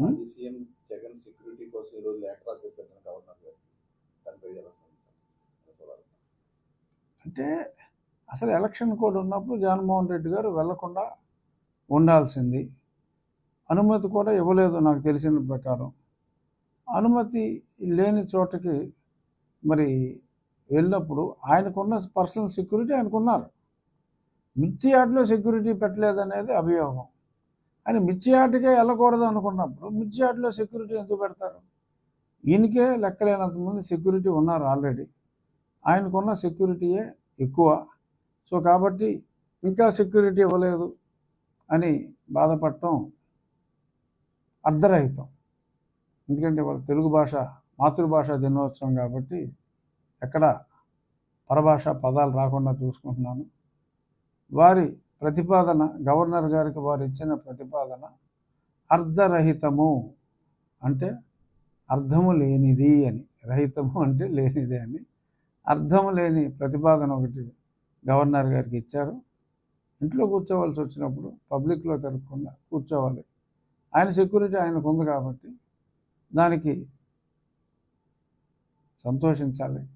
మాజీ CM Jagan security కోసం ఈరోజు లేఖ రాసేసారు గవర్నర్ గారు. దానిపై. అంటే అసలు ఎలక్షన్ కోడ్ ఉన్నప్పుడు జగన్మోహన్ రెడ్డి గారు వెళ్ళకుండా ఉండాల్సింది. అనుమతి కూడా ఇవ్వలేదు నాకు తెలిసిన ప్రకారం. అనుమతి లేని చోటకి మరి వెళ్ళినప్పుడు ఆయనకున్న పర్సనల్ సెక్యూరిటీ ఆయనకున్నారు. మిర్చి యార్డ్లో సెక్యూరిటీ పెట్టలేదనేది అభియోగం. ఆయన మిర్చి యార్డ్కే వెళ్ళకూడదు అనుకున్నప్పుడు మిర్చి యార్డ్లో సెక్యూరిటీ ఎందుకు పెడతారు? ఈయనకే లెక్కలేనంతమంది సెక్యూరిటీ ఉన్నారు ఆల్రెడీ ఆయనకున్న సెక్యూరిటీయే ఎక్కువ. సో కాబట్టి ఇంకా సెక్యూరిటీ ఇవ్వలేదు అని బాధపడటం అర్ధరహితం. ఎందుకంటే వాళ్ళ తెలుగు భాష మాతృభాష దినోత్సవం కాబట్టి ఎక్కడ పరభాష పదాలు రాకుండా చూసుకుంటున్నాను. వారి ప్రతిపాదన గవర్నర్ గారికి వారు ఇచ్చిన ప్రతిపాదన అర్ధరహితము అంటే అర్థము లేనిది అని. రహితము అంటే లేనిది అని. అర్థము లేని ప్రతిపాదన ఒకటి గవర్నర్ గారికి ఇచ్చారు. ఇంట్లో కూర్చోవలసి వచ్చినప్పుడు పబ్లిక్లో తిరగకుండా కూర్చోవాలి. ఆయన సెక్యూరిటీ ఆయనకు ఉంది కాబట్టి దానికి సంతోషించాలి.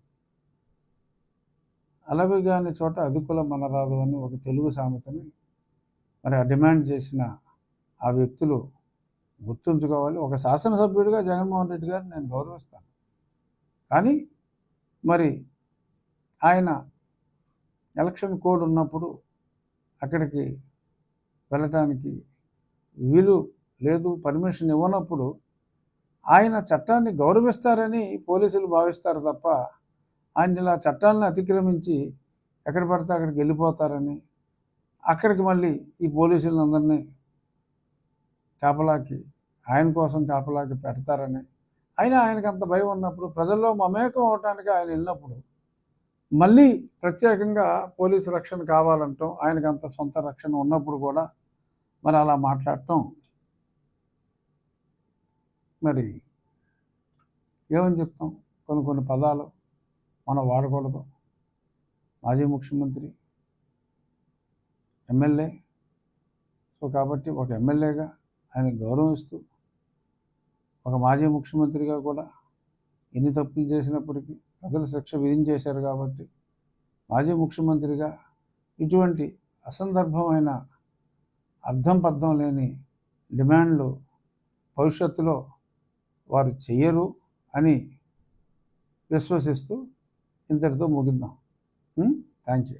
అలవి కాని చోట అధికుల మనరాదు అని ఒక తెలుగు సామెతని మరి ఆ డిమాండ్ చేసిన ఆ వ్యక్తులు గుర్తుంచుకోవాలి. ఒక శాసనసభ్యుడిగా జగన్మోహన్ రెడ్డి గారిని నేను గౌరవిస్తాను. కానీ మరి ఆయన ఎలక్షన్ కోడ్ ఉన్నప్పుడు అక్కడికి వెళ్ళటానికి వీలు లేదు పర్మిషన్ ఇవ్వనప్పుడు ఆయన చట్టాన్ని గౌరవిస్తారని పోలీసులు భావిస్తారు తప్ప ఆయన ఇలా చట్టాలను అతిక్రమించి ఎక్కడ పడితే అక్కడికి వెళ్ళిపోతారని అక్కడికి మళ్ళీ ఈ పోలీసులందరినీ కాపలాకి ఆయన కోసం కాపలాకి పెడతారని. అయినా ఆయనకు అంత భయం ఉన్నప్పుడు ప్రజల్లో మమేకం అవటానికి ఆయన వెళ్ళినప్పుడు మళ్ళీ ప్రత్యేకంగా పోలీసు రక్షణ కావాలంటాం ఆయనకు అంత సొంత రక్షణ ఉన్నప్పుడు కూడా మరి అలా మాట్లాడటం. మరి ఏమని చెప్తాం? కొన్ని కొన్ని పదాలు. మనం వాడకూడదు. మాజీ ముఖ్యమంత్రి ఎమ్మెల్యే. సో కాబట్టి ఒక ఎమ్మెల్యేగా ఆయన గౌరవిస్తూ ఒక మాజీ ముఖ్యమంత్రిగా కూడా ఎన్ని తప్పులు చేసినప్పటికీ ప్రజలు శిక్ష విధించేశారు కాబట్టి మాజీ ముఖ్యమంత్రిగా ఇటువంటి అసందర్భమైన అర్థం పర్థం లేని డిమాండ్లు భవిష్యత్తులో వారు చెయ్యరు అని విశ్వసిస్తూ ఇంతటితో ముగిద్దాం. Thank you